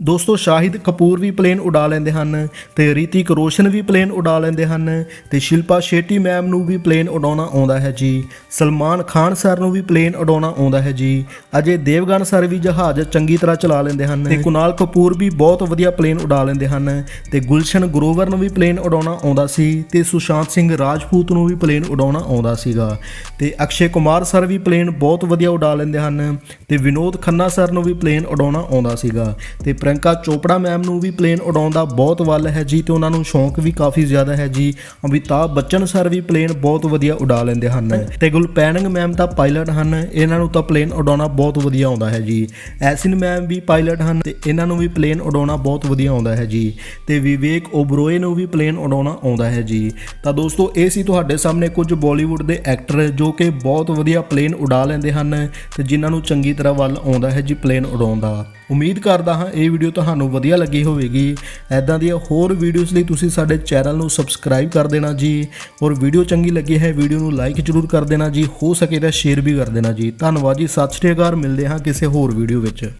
ਦੋਸਤੋ, ਸ਼ਾਹਿਦ ਕਪੂਰ ਵੀ ਪਲੇਨ ਉਡਾ ਲੈਂਦੇ ਹਨ ਤੇ ਰਿਤਿਕ ਰੋਸ਼ਨ ਵੀ ਪਲੇਨ ਉਡਾ ਲੈਂਦੇ ਹਨ ਤੇ ਸ਼ਿਲਪਾ ਸ਼ੇਟੀ ਮੈਮ ਨੂੰ ਵੀ ਪਲੇਨ ਉਡਾਉਣਾ ਆਉਂਦਾ ਹੈ ਜੀ। ਸਲਮਾਨ ਖਾਨ ਸਰ ਨੂੰ ਵੀ ਪਲੇਨ ਉਡਾਉਣਾ ਆਉਂਦਾ ਹੈ ਜੀ। ਅਜੇ ਦੇਵਗਨ ਸਰ ਵੀ ਜਹਾਜ਼ ਚੰਗੀ ਤਰ੍ਹਾਂ ਚਲਾ ਲੈਂਦੇ ਹਨ ਤੇ ਕੁਨਾਲ ਕਪੂਰ ਵੀ ਬਹੁਤ ਵਧੀਆ ਪਲੇਨ ਉਡਾ ਲੈਂਦੇ ਹਨ ਤੇ ਗੁਲਸ਼ਨ ਗਰੋਵਰ ਨੂੰ ਵੀ ਪਲੇਨ ਉਡਾਉਣਾ ਆਉਂਦਾ ਸੀ ਤੇ ਸੁਸ਼ਾਂਤ ਸਿੰਘ ਰਾਜਪੂਤ ਨੂੰ ਵੀ ਪਲੇਨ ਉਡਾਉਣਾ ਆਉਂਦਾ ਸੀਗਾ। ਤੇ ਅਕਸ਼ੇ ਕੁਮਾਰ ਸਰ ਵੀ ਪਲੇਨ ਬਹੁਤ ਵਧੀਆ ਉਡਾ ਲੈਂਦੇ ਹਨ ਤੇ ਵਿਨੋਦ ਖੰਨਾ ਸਰ ਨੂੰ ਵੀ ਪਲੇਨ ਉਡਾਉਣਾ ਆਉਂਦਾ ਸੀਗਾ। ਤੇ ਪ੍ਰਿਯੰਕਾ ਚੋਪੜਾ ਮੈਮ ਨੂੰ ਵੀ ਪਲੇਨ ਉਡਾਉਣ ਦਾ ਬਹੁਤ ਵੱਲ ਹੈ ਜੀ ਤੇ ਉਹਨਾਂ ਨੂੰ ਸ਼ੌਂਕ ਵੀ ਕਾਫੀ ਜ਼ਿਆਦਾ ਹੈ ਜੀ। ਅਮਿਤਾਭ ਬੱਚਨ ਸਰ ਵੀ ਪਲੇਨ ਬਹੁਤ ਵਧੀਆ ਉਡਾ ਲੈਂਦੇ ਹਨ। ਤੇ ਗੁਲਪੈਨਿੰਗ ਮੈਮ ਤਾਂ ਪਾਇਲਟ ਹਨ। ਇਹਨਾਂ ਨੂੰ ਤਾਂ ਪਲੇਨ ਉਡਾਉਣਾ ਬਹੁਤ ਵਧੀਆ ਆਉਂਦਾ ਹੈ ਜੀ। ਐਸਿਨ ਮੈਮ ਵੀ ਪਾਇਲਟ ਹਨ ਤੇ ਇਹਨਾਂ ਨੂੰ ਵੀ ਪਲੇਨ ਉਡਾਉਣਾ ਬਹੁਤ ਵਧੀਆ ਆਉਂਦਾ ਹੈ ਜੀ। ਤੇ ਵਿਵੇਕ ਓਬਰੋਏ ਨੂੰ ਵੀ ਪਲੇਨ ਉਡਾਉਣਾ ਆਉਂਦਾ ਹੈ ਜੀ। ਤਾਂ ਦੋਸਤੋ, ਇਹ ਸੀ ਤੁਹਾਡੇ ਸਾਹਮਣੇ ਕੁਝ ਬਾਲੀਵੁੱਡ ਦੇ ਐਕਟਰ ਜੋ ਕਿ ਬਹੁਤ ਵਧੀਆ ਪਲੇਨ ਉਡਾ ਲੈਂਦੇ ਹਨ ਤੇ ਜਿਨ੍ਹਾਂ ਨੂੰ ਚੰਗੀ ਤਰ੍ਹਾਂ ਵੱਲ ਆਉਂਦਾ ਹੈ ਜੀ ਪਲੇਨ ਉਡਾਉਣ ਦਾ। ਉਮੀਦ ਕਰਦਾ ਹਾਂ ਇਹ ਵੀਡੀਓ ਤੁਹਾਨੂੰ ਵਧੀਆ ਲੱਗੀ ਹੋਵੇਗੀ। ਐਦਾਂ ਦੀਆਂ ਹੋਰ ਵੀਡੀਓਜ਼ ਲਈ ਤੁਸੀਂ ਸਾਡੇ ਚੈਨਲ ਨੂੰ ਸਬਸਕ੍ਰਾਈਬ ਕਰ ਦੇਣਾ ਜੀ। ਔਰ ਵੀਡੀਓ ਚੰਗੀ ਲੱਗੀ ਹੈ, ਵੀਡੀਓ ਨੂੰ ਲਾਈਕ ਜ਼ਰੂਰ ਕਰ ਦੇਣਾ ਜੀ। ਹੋ ਸਕੇ ਤਾਂ ਸ਼ੇਅਰ ਵੀ ਕਰ ਦੇਣਾ ਜੀ। ਧੰਨਵਾਦ ਜੀ, ਸਤਿ ਸ਼੍ਰੀ ਅਕਾਲ, ਮਿਲਦੇ ਹਾਂ ਕਿਸੇ ਹੋਰ ਵੀਡੀਓ ਵਿੱਚ।